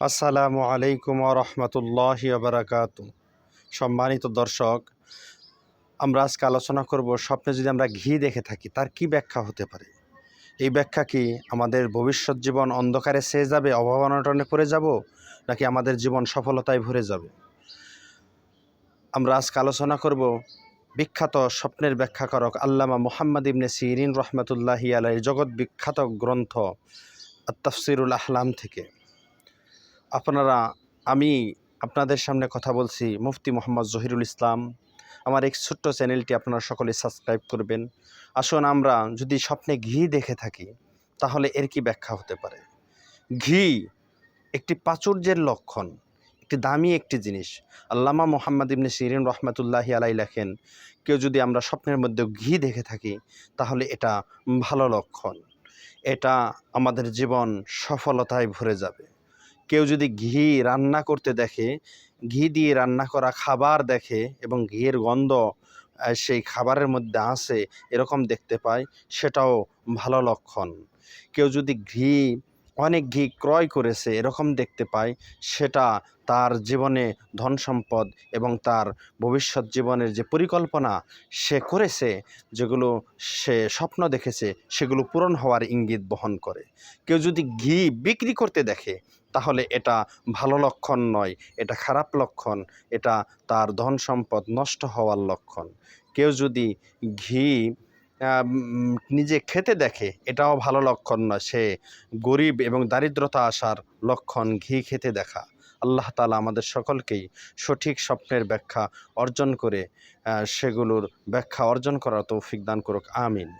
আসসালামু আলাইকুম রহমতুল্লাহ বারাকাত সম্মানিত দর্শক, আমরা আজকে আলোচনা করব স্বপ্নে যদি আমরা ঘি দেখে থাকি, তার কি ব্যাখ্যা হতে পারে? এই ব্যাখ্যা কি আমাদের ভবিষ্যৎ জীবন অন্ধকারে সেয়ে যাবে, অভাব অনটনে পড়ে যাব, নাকি আমাদের জীবন সফলতায় ভরে যাবে? আমরা আজকে আলোচনা করব বিখ্যাত স্বপ্নের ব্যাখ্যাকারক আল্লামা মুহাম্মদ ইবনে সিরিন রহমতুল্লাহি আলাই জগৎ বিখ্যাত গ্রন্থ তাফসিরুল আহলাম থেকে। আপনারা, আমি আপনাদের সামনে কথা বলছি মুফতি মোহাম্মদ জহিরুল ইসলাম। আমার এই ছোট্ট চ্যানেলটি আপনারা সকলে সাবস্ক্রাইব করবেন। আসুন আমরা যদি স্বপ্নে ঘি দেখে থাকি, তাহলে এর কি ব্যাখ্যা হতে পারে? ঘি একটি প্রাচুর্যের লক্ষণ, একটি দামি একটি জিনিস। আল্লামা মোহাম্মদ ইবনে সিরিন রহমতুল্লাহি আলাই লেখেন, কেউ যদি আমরা স্বপ্নের মধ্যে ঘি দেখে থাকি, তাহলে এটা ভালো লক্ষণ। এটা আমাদের জীবন সফলতায় ভরে যাবে। কেউ যদি ঘি রান্না করতে দেখে, ঘি দিয়ে রান্না করা খাবার দেখে এবং ঘিয়ের গন্ধ সেই খাবারের মধ্যে আসে, এরকম দেখতে পায়, সেটাও ভালো লক্ষণ। কেউ যদি ঘি, অনেক ঘি ক্রয় করেছে, এরকম দেখতে পায়, সেটা তার জীবনে ধন সম্পদ এবং তার ভবিষ্যৎ জীবনের যে পরিকল্পনা সে করেছে, যেগুলো সে স্বপ্ন দেখেছে, সেগুলো পূরণ হওয়ার ইঙ্গিত বহন করে। কেউ যদি ঘি বিক্রি করতে দেখে তাহলে এটা ভালো লক্ষণ নয়, এটা খারাপ লক্ষণ, এটা তার ধন সম্পদ নষ্ট হওয়ার লক্ষণ। কেউ যদি ঘি নিজে খেতে দেখে, এটাও ভালো লক্ষণ নয়, সে গরিব এবং দারিদ্রতা আসার লক্ষণ ঘি খেতে দেখা। আল্লাহ তালা আমাদের সকলকেই সঠিক স্বপ্নের ব্যাখ্যা অর্জন করে সেগুলোর ব্যাখ্যা অর্জন করার তৌফিক দান করুক, আমিন।